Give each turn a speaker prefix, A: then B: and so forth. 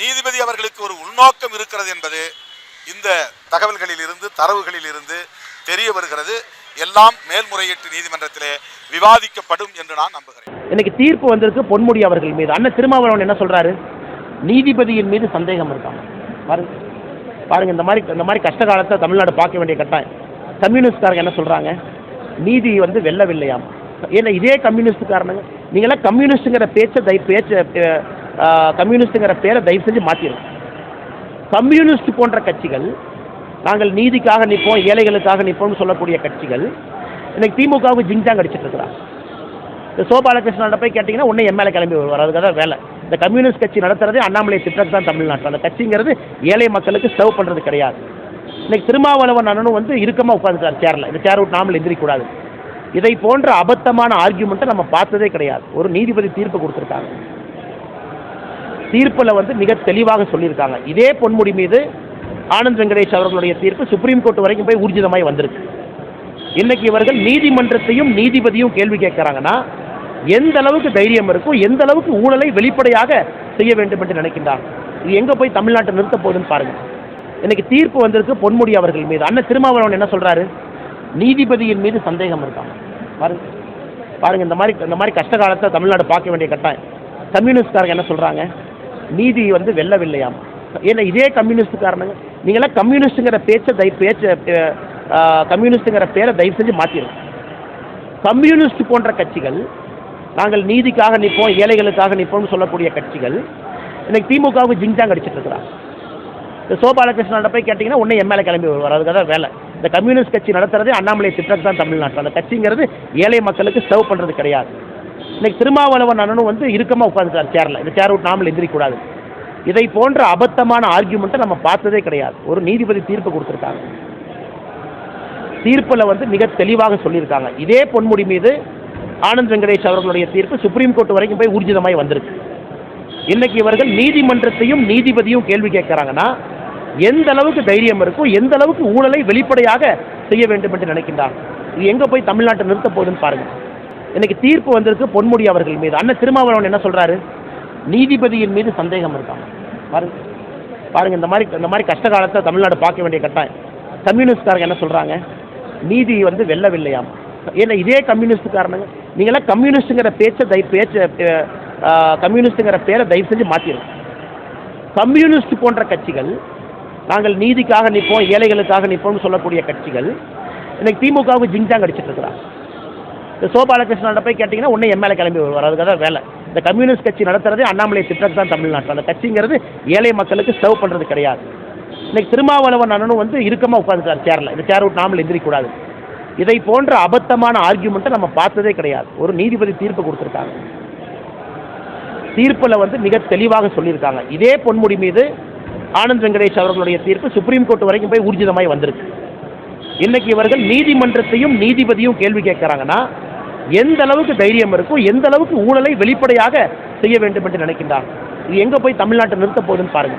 A: நீதிபதி அவர்களுக்கு ஒரு உள்நோக்கம் இருக்கிறது என்பது இந்த தகவல்களில் இருந்து தரவுகளில் இருந்து தெரிய வருகிறது. எல்லாம் மேல்முறையீட்டு நீதிமன்றத்திலே விவாதிக்கப்படும் என்று நான் நம்புகிறேன்.
B: இன்னைக்கு தீர்ப்பு வந்திருக்கு பொன்முடி அவர்கள் மீது. அண்ணன் திருமாவளவன் என்ன சொல்றாரு? நீதிபதியின் மீது சந்தேகம் இருக்காங்க பாருங்க. பாருங்க இந்த மாதிரி இந்த மாதிரி கஷ்ட காலத்தை தமிழ்நாடு பார்க்க வேண்டிய கட்டாயம். கம்யூனிஸ்ட்காரங்க என்ன சொல்றாங்க? நீதி வந்து வெல்லவில்லையாம். ஏன்னா இதே கம்யூனிஸ்ட்காரனுங்க. நீங்களாம் கம்யூனிஸ்ட்டுங்கிற பேச்சை தை பேச்ச கம்யூனிஸ்ட்டுங்கிற பேரை தயவு செஞ்சு மாற்றிடும் கம்யூனிஸ்ட் போன்ற கட்சிகள் நாங்கள் நீதிக்காக நிற்போம் ஏழைகளுக்காக நிற்போம்னு சொல்லக்கூடிய கட்சிகள் இன்னைக்கு திமுகவுக்கு ஜிங்ஜாங் அடிச்சிட்டு இருக்கிறாங்க. இந்த சோபாலகிருஷ்ணன் போய் கேட்டிங்கன்னா உடனே எம்எல்ஏ கிளம்பி வருவார். அதுக்காக தான் வேலை. இந்த கம்யூனிஸ்ட் கட்சி நடத்துறது அண்ணாமலை திட்டத்து தான் தமிழ்நாட்டில். அந்த கட்சிங்கிறது ஏழை மக்களுக்கு சர்வ் பண்ணுறது கிடையாது. இன்னைக்கு திருமாவளவன் அண்ணனும் வந்து இறுக்கமாக உட்காந்துட்டார் சேரில் இந்த சேர் விட்டு நாமல் எந்திரிக்கூடாது இதை போன்ற அபத்தமான ஆர்கியூமெண்ட்டை நம்ம பார்த்ததே கிடையாது. ஒரு நீதிபதி தீர்ப்பு கொடுத்துருக்காங்க. தீர்ப்பில் வந்து மிக தெளிவாக சொல்லியிருக்காங்க. இதே பொன்முடி மீது ஆனந்த் வெங்கடேஷ் அவர்களுடைய தீர்ப்பு சுப்ரீம் கோர்ட் வரைக்கும் போய் ஊர்ஜிதமாய் வந்திருக்கு. இன்னைக்கு இவர்கள் நீதிமன்றத்தையும் நீதிபதியும் கேள்வி கேட்கிறாங்கன்னா எந்த அளவுக்கு தைரியம் இருக்கும் எந்த அளவுக்கு ஊழலை வெளிப்படையாக செய்ய வேண்டும் என்று நினைக்கின்றார் இது எங்க போய் தமிழ்நாட்டை நிறுத்த போகுதுன்னு பாருங்க. இன்னைக்கு தீர்ப்பு வந்திருக்கு பொன்முடி அவர்கள் மீது. அண்ணன் திருமாவளவன் என்ன சொல்றாரு? நீதிபதியின் மீது சந்தேகம் இருக்காங்க பாருங்க. பாருங்க இந்த மாதிரி இந்த மாதிரி கஷ்ட காலத்தை தமிழ்நாடு பார்க்க வேண்டிய கட்டாயம். கம்யூனிஸ்ட்காரங்க என்ன சொல்றாங்க? நீதி வந்து வெல்லவில்லையாம். ஏன்னா இதே கம்யூனிஸ்ட்காரனுங்க நீங்களாம் கம்யூனிஸ்ட்டுங்கிற பேச்சை தயவு பேச்ச கம்யூனிஸ்ட்டுங்கிற பேரை தயவு செஞ்சு மாற்றிடும் கம்யூனிஸ்ட் போன்ற கட்சிகள் நாங்கள் நீதிக்காக நிற்போம் ஏழைகளுக்காக நிற்போம்னு சொல்லக்கூடிய கட்சிகள் இன்னைக்கு திமுகவுக்கு ஜிங்ஜாங் அடிச்சிட்டு இருக்கிறான் இந்த சோபாலகிருஷ்ணன் போய் கேட்டிங்கன்னா உடனே எம்எல்ஏ கிளம்பி வருவார். அதுக்காக தான் வேலை. இந்த கம்யூனிஸ்ட் கட்சி நடத்துறதே அண்ணாமலை திட்டத்து தான் தமிழ்நாட்டில் அந்த கட்சிங்கிறது ஏழை மக்களுக்கு சர்வ் பண்ணுறது கிடையாது. இன்னைக்கு திருமாவளவன் அண்ணனும் வந்து இறுக்கமாக உட்காந்துட்டார் சேரில் இந்த சேர் விட்டு நாமல் எந்திரிக்கூடாது இதை போன்ற அபத்தமான ஆர்கியூமெண்ட்டை நம்ம பார்த்ததே கிடையாது. ஒரு நீதிபதி தீர்ப்பு கொடுத்துருக்காங்க. தீர்ப்பில் வந்து மிக தெளிவாக சொல்லியிருக்காங்க. இதே பொன்முடி மீது ஆனந்த் வெங்கடேஷ் அவர்களுடைய தீர்ப்பு சுப்ரீம் கோர்ட் வரைக்கும் போய் ஊர்ஜிதமாய் வந்திருக்கு. இன்னைக்கு இவர்கள் நீதிமன்றத்தையும் நீதிபதியும் கேள்வி கேட்கறாங்கன்னா எந்த அளவுக்கு தைரியம் இருக்கும் எந்த அளவுக்கு ஊழலை வெளிப்படையாக செய்ய வேண்டும் என்று நினைக்கின்றார் இது எங்க போய் தமிழ்நாட்டை நிறுத்த போகுதுன்னு பாருங்க. இன்னைக்கு தீர்ப்பு வந்திருக்கு பொன்முடி அவர்கள் மீது. அண்ணன் திருமாவளவன் என்ன சொல்றாரு? நீதிபதியின் மீது சந்தேகம் இருக்காங்க பாருங்க பாருங்க இந்த மாதிரி இந்த மாதிரி கஷ்ட காலத்தை தமிழ்நாடு பார்க்க வேண்டிய கட்டாயம். கம்யூனிஸ்ட்காரங்க என்ன சொல்றாங்க? நீதி வந்து வெல்லவில்லையாம். ஏன்னா இதே கம்யூனிஸ்ட்காரனுங்க நீங்களாம் கம்யூனிஸ்ட்டுங்கிற பேச்சை தயவு பேச்ச கம்யூனிஸ்ட்டுங்கிற பேரை தயவு செஞ்சு மாற்றிடும் கம்யூனிஸ்ட் போன்ற கட்சிகள் நாங்கள் நீதிக்காக நிற்போம் ஏழைகளுக்காக நிற்போம்னு சொல்லக்கூடிய கட்சிகள் இன்னைக்கு திமுகவுக்கு ஜிங்ஜாங் அடிச்சிட்டு இருக்கிறாங்க இந்த சோபாலகிருஷ்ணன் போய் கேட்டிங்கன்னா உடனே எம்எல்ஏ கிளம்பி வருவார். அதுக்காக வேலை. இந்த கம்யூனிஸ்ட் கட்சி நடத்துறதே அண்ணாமலை திட்டத்து தான் தமிழ்நாட்டில். அந்த கட்சிங்கிறது ஏழை மக்களுக்கு சர்வ் பண்ணுறது கிடையாது. இன்னைக்கு திருமாவளவன் அண்ணனும் வந்து இறுக்கமாக உட்காந்துட்டார் சேரில் இந்த சேர் விட்டு நாமல் எந்திரிக்கூடாது இதை போன்ற அபத்தமான ஆர்கியூமெண்ட்டை நம்ம பார்த்ததே கிடையாது. ஒரு நீதிபதி தீர்ப்பு கொடுத்துருக்காங்க. தீர்ப்பில் வந்து மிக தெளிவாக சொல்லியிருக்காங்க. இதே பொன்முடி மீது ஆனந்த் வெங்கடேஷ் அவர்களுடைய தீர்ப்பு சுப்ரீம் கோர்ட் வரைக்கும் போய் ஊர்ஜிதமாய் வந்திருக்கு. இன்னைக்கு இவர்கள் நீதிமன்றத்தையும் நீதிபதியும் கேள்வி கேட்கறாங்கன்னா எந்த அளவுக்கு தைரியம் இருக்கும் எந்த அளவுக்கு ஊழலை வெளிப்படையாக செய்ய வேண்டும் என்று நினைக்கின்றார். இது எங்க போய் தமிழ்நாட்டை நிறுத்த போகுதுன்னு பாருங்க.